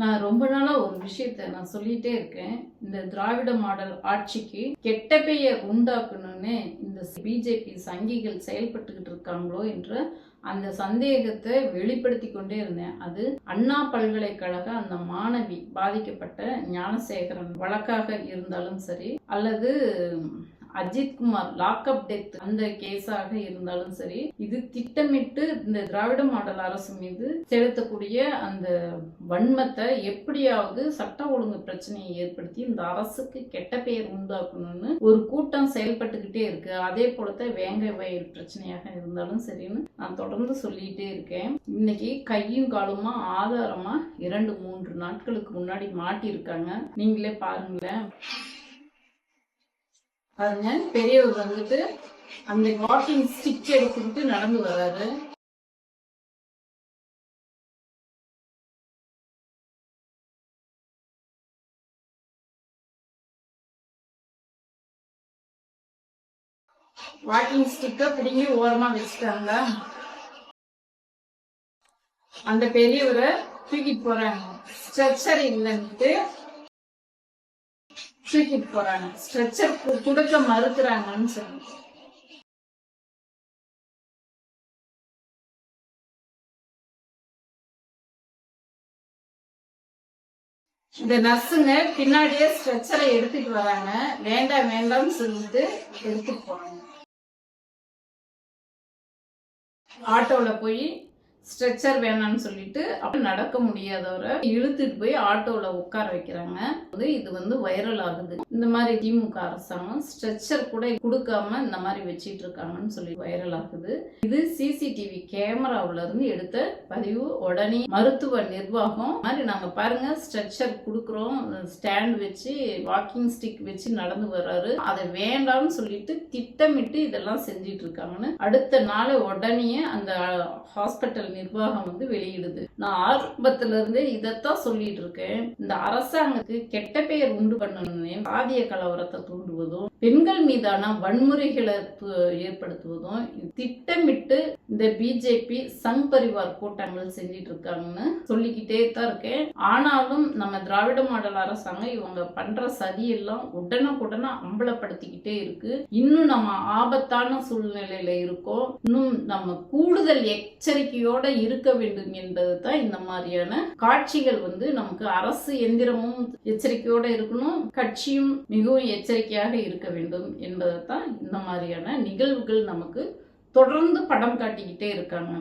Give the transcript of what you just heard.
நான் ரொம்ப நாளாக ஒரு விஷயத்த நான் சொல்லிட்டே இருக்கேன். இந்த திராவிட மாடல் ஆட்சிக்கு கெட்ட பெயர் உண்டாக்கணும்னு இந்த பிஜேபி சங்கிகள் செயல்பட்டுக்கிட்டு இருக்காங்களோ என்ற அந்த சந்தேகத்தை வெளிப்படுத்தி கொண்டே இருந்தேன். அது அண்ணா பல்கலைக்கழக அந்த மாணவி பாதிக்கப்பட்ட ஞானசேகரன் வழக்காக இருந்தாலும் சரி அல்லது அஜித்குமார் லாக்அப் டெத் அந்த கேஸாக இருந்தாலும் சரி இது திட்டமிட்டு இந்த திராவிட மாடல் அரசு மீது செலுத்தக்கூடிய அந்த வன்மத்தை எப்படியாவது சட்ட ஒழுங்கு பிரச்சனையை ஏற்படுத்தி இந்த அரசுக்கு கெட்ட பெயர் உண்டாக்கணும்னு ஒரு கூட்டம் செயல்பட்டுக்கிட்டே இருக்கு. அதே போலத்தான் வேங்க வயல் பிரச்சனையாக இருந்தாலும் சரின்னு நான் தொடர்ந்து சொல்லிட்டே இருக்கேன். இன்னைக்கு கையும் காலுமா ஆதாரமா இரண்டு மூன்று நாட்களுக்கு முன்னாடி மாட்டியிருக்காங்க. நீங்களே பாருங்களேன். அதனால பெரியவர் வந்துட்டு அந்த வாக்கிங் ஸ்டிக் எடுத்துக்கிட்டு நடந்து வராரு வாக்கிங் ஸ்டிக்கை பிடிங்கி ஓரமா வச்சுட்டாங்க. அந்த பெரியவரை தூக்கிட்டு போறாங்க. ஸ்ட்ரெச்சர் இல்லைன்ட்டு தூக்கிட்டு போறாங்க. ஸ்ட்ரெச்சர் கொடுக்க மறுக்கிறாங்கன்னு சொல்லி. இந்த நர்ஸுங்க பின்னாடியே ஸ்ட்ரெச்சரை எடுத்துட்டு வராங்க. வேண்டாம் வேண்டாம்னு சொல்லிட்டு எடுத்துட்டு போறாங்க. ஆட்டோல போய் ஸ்ட்ரெச்சர் வேணாம்னு சொல்லிட்டு அப்படி நடக்க முடியாதவரை இழுத்துட்டு போய் ஆட்டோவில் உட்கார வைக்கிறாங்க. அது இது வந்து வைரல் ஆகுது. இந்த மாதிரி திமுக அரசாங்கம் ஸ்ட்ரெச்சர் கூட கொடுக்காம இந்த மாதிரி வச்சிட்டு இருக்காங்கன்னு சொல்லி வைரல் ஆகுது. இது சிசிடிவி கேமராவுல இருந்து எடுத்த பதிவு. உடனே மருத்துவ நிர்வாகம் மாதிரி நாங்க பாருங்க ஸ்ட்ரெச்சர் கொடுக்குறோம். ஸ்டாண்ட் வச்சு வாக்கிங் ஸ்டிக் வச்சு நடந்து வர்றாரு. அதை வேண்டாம்னு சொல்லிட்டு திட்டமிட்டு இதெல்லாம் செஞ்சிட்டு இருக்காங்கன்னு. அடுத்த நாள் உடனே அந்த ஹாஸ்பிட்டல் நிர்வாகம் வந்து வெளியிடுது. நான் ஆரம்பத்துல இருந்தே இதைத்தான் சொல்லிட்டு இருக்கேன் இந்த அரசாங்கத்துக்கு கெட்ட பெயர் உண்டு பண்ணணும்னு ஆதிய கலவரத்தை தூண்டுவதும் பெண்கள் மீதான வன்முறைகளை ஏற்படுத்துவதும் திட்டமிட்டு இந்த பிஜேபி சங் பரிவார் கூட்டங்கள் செஞ்சிட்டு இருக்காங்கன்னு சொல்லிக்கிட்டே தான் இருக்கேன். ஆனாலும் நம்ம திராவிட மாடல் அரசாங்கம் இவங்க பண்ற சதியெல்லாம் உடனுக்குடனே அம்பலப்படுத்திக்கிட்டே இருக்கு. இன்னும் நம்ம ஆபத்தான சூழ்நிலையில இருக்கோம். இன்னும் நம்ம கூடுதல் எச்சரிக்கையோட இருக்க வேண்டும் என்பது தான் இந்த மாதிரியான காட்சிகள் வந்து நமக்கு அரசு எந்திரமும் எச்சரிக்கையோட இருக்கணும் கட்சியும் மிகவும் எச்சரிக்கையாக இருக்க வேண்டும் என்பதை தான் இந்த மாதிரியான நிகழ்வுகள் நமக்கு தொடர்ந்து படம் காட்டிக்கிட்டே இருக்காங்க.